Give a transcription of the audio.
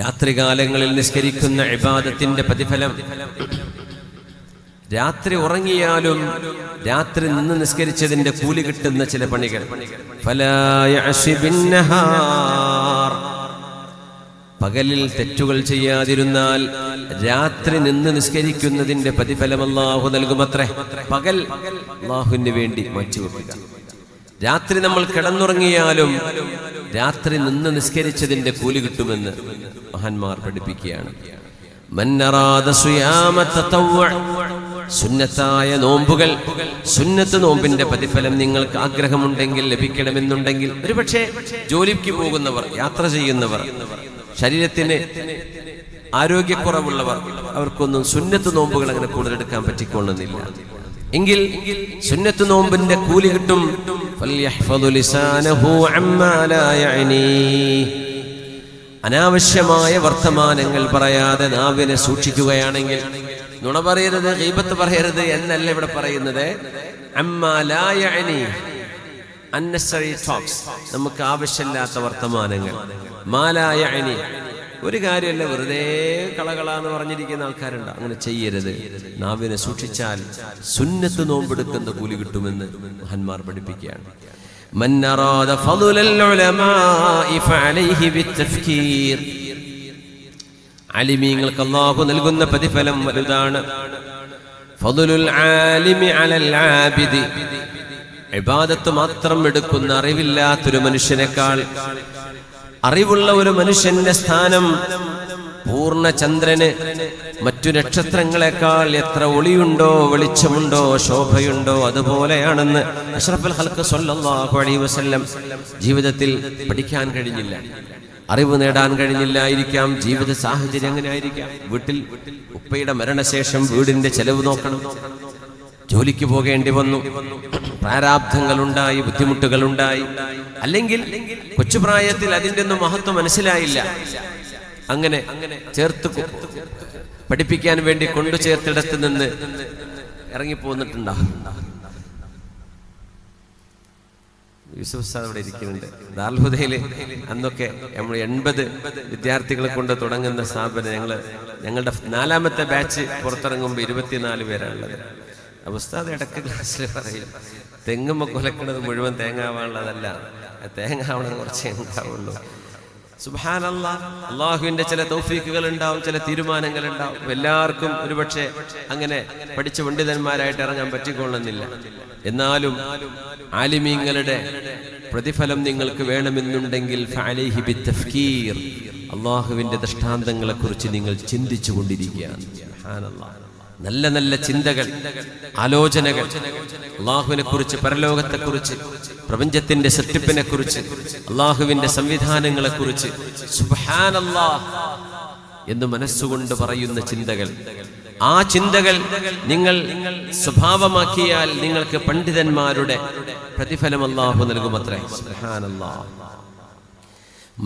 രാത്രികാലങ്ങളിൽ നിഷ്കരിക്കുന്ന ഇബാദത്തിന്റെ പ്രതിഫലം. രാത്രി ഉറങ്ങിയാലും രാത്രി നിന്ന് നിസ്കരിച്ചതിന്റെ കൂലി കിട്ടുന്ന ചില പണികൾ. പകലിൽ തെറ്റുകൾ ചെയ്യാതിരുന്നാൽ രാത്രി നിന്ന് നിസ്കരിക്കുന്നതിന്റെ പ്രതിഫലം അള്ളാഹു നൽകുമത്രേ. പകൽ അള്ളാഹുവിന് വേണ്ടി മാറ്റിവെക്കുക. രാത്രി നമ്മൾ കിടന്നുറങ്ങിയാലും രാത്രി നിന്ന് നിസ്കരിച്ചതിന്റെ കൂലി കിട്ടുമെന്ന് മഹാന്മാർ പഠിപ്പിക്കുകയാണ്. സുന്നത്തായ നോമ്പുകൾ സുന്നത്ത് നോമ്പിന്റെ പ്രതിഫലം നിങ്ങൾക്ക് ആഗ്രഹമുണ്ടെങ്കിൽ ലഭിക്കണമെന്നുണ്ടെങ്കിൽ ഒരുപക്ഷെ ജോലിക്ക് പോകുന്നവർ യാത്ര ചെയ്യുന്നവർ ശരീരത്തിന് ആരോഗ്യക്കുറവുള്ളവർ അവർക്കൊന്നും സുന്നത്ത് നോമ്പുകൾ അങ്ങനെ കൂടുതലെടുക്കാൻ പറ്റിക്കൊള്ളുന്നില്ല എങ്കിൽ സുന്നത്ത് നോമ്പിന്റെ കൂലി കിട്ടും അനാവശ്യമായ വർത്തമാനങ്ങൾ പറയാതെ നാവിനെ സൂക്ഷിക്കുകയാണെങ്കിൽ നുണ പറയരുത് ഹീബത്ത് പറയരുത് എന്നല്ല ഇവിടെ പറയുന്നത്. നമുക്ക് ആവശ്യമില്ലാത്ത വർത്തമാനങ്ങൾ. മാലായ അനി ഒരു കാര്യമല്ല വെറുതെ കളകളാന്ന് പറഞ്ഞിരിക്കുന്ന ആൾക്കാരുണ്ട്. അങ്ങനെ ചെയ്യരുത്. നാവിനെ സൂക്ഷിച്ചാൽ സുന്നത്ത് നോമ്പെടുക്കുന്ന കൂലി കിട്ടുമെന്ന് മഹന്മാർ പഠിപ്പിക്കുകയാണ്. അലിമീങ്ങൾക്ക് അള്ളാഹു നൽകുന്ന പ്രതിഫലം വലുതാണ്. ഇബാദത്ത് മാത്രം എടുക്കുന്ന അറിവില്ലാത്തൊരു മനുഷ്യനേക്കാൾ അറിവുള്ള ഒരു മനുഷ്യന്റെ സ്ഥാനം പൂർണ ചന്ദ്രന് മറ്റു നക്ഷത്രങ്ങളെക്കാൾ എത്ര ഒളിയുണ്ടോ വെളിച്ചമുണ്ടോ ശോഭയുണ്ടോ അതുപോലെയാണെന്ന് അഷ്റഫുൽ ഹൽക്ക് സല്ലല്ലാഹു അലൈഹി വസല്ലം ജീവിതത്തിൽ പഠിക്കാൻ കഴിഞ്ഞില്ല. അറിവ് നേടാൻ കഴിഞ്ഞില്ലായിരിക്കാം ജീവിത സാഹചര്യം അങ്ങനെ ആയിരിക്കാം വീട്ടിൽ ഉപ്പയുടെ മരണശേഷം വീടിന്റെ ചെലവ് നോക്കണം. ജോലിക്ക് പോകേണ്ടി വന്നു. പ്രാരാബ്ധങ്ങളുണ്ടായി ബുദ്ധിമുട്ടുകളുണ്ടായി. അല്ലെങ്കിൽ കൊച്ചുപ്രായത്തിൽ അതിന്റെ ഒന്നും മഹത്വം മനസ്സിലായില്ല. അങ്ങനെ ചേർത്ത് പഠിപ്പിക്കാൻ വേണ്ടി കൊണ്ടു ചേർത്തിടത്ത് നിന്ന് ഇറങ്ങിപ്പോന്നിട്ടുണ്ടാകും യൂസുഫ് സാദ് അവിടെ ഇരിക്കുന്നുണ്ട്. ദാർഹുദയിൽ അന്നൊക്കെ നമ്മൾ എൺപത് വിദ്യാർത്ഥികളെ കൊണ്ട് തുടങ്ങുന്ന സ്ഥാപനം ഞങ്ങൾ ഞങ്ങളുടെ നാലാമത്തെ ബാച്ച് പുറത്തിറങ്ങുമ്പോൾ ഇരുപത്തിനാല് പേരാണുള്ളത്. ഉസ്താദ് ഇടയ്ക്ക് ക്ലാസ്സിൽ പറയും തെങ്ങുമ്മ കൊലക്കണത് മുഴുവൻ തേങ്ങാവാനുള്ളതല്ല. തേങ്ങാവണത് കുറച്ചേ ഉണ്ടാവുള്ളൂ. സുബാനല്ല അള്ളാഹുവിന്റെ ചില തൗഫീക്കുകൾ ഉണ്ടാവും ചില തീരുമാനങ്ങൾ ഉണ്ടാവും എല്ലാവർക്കും ഒരുപക്ഷെ അങ്ങനെ പഠിച്ച പണ്ഡിതന്മാരായിട്ട് ഇറങ്ങാൻ പറ്റിക്കൊള്ളുന്നില്ല. എന്നാലും ആലിമീങ്ങളുടെ പ്രതിഫലം നിങ്ങൾക്ക് വേണമെന്നുണ്ടെങ്കിൽ അള്ളാഹുവിന്റെ ദൃഷ്ടാന്തങ്ങളെ കുറിച്ച് നിങ്ങൾ ചിന്തിച്ചു കൊണ്ടിരിക്കുകയാണ്. നല്ല നല്ല ചിന്തകൾ ആലോചനകൾ അള്ളാഹുവിനെ കുറിച്ച് പരലോകത്തെ കുറിച്ച് പ്രപഞ്ചത്തിന്റെ സൃഷ്ടിപ്പിനെ കുറിച്ച് അള്ളാഹുവിന്റെ സംവിധാനങ്ങളെ കുറിച്ച് എന്ന് മനസ്സുകൊണ്ട് പറയുന്ന ചിന്തകൾ. ആ ചിന്തകൾ നിങ്ങൾ സ്വഭാവമാക്കിയാൽ നിങ്ങൾക്ക് പണ്ഡിതന്മാരുടെ പ്രതിഫലം അള്ളാഹു നൽകുമത്രേ. സുബ്ഹാനല്ലാഹ്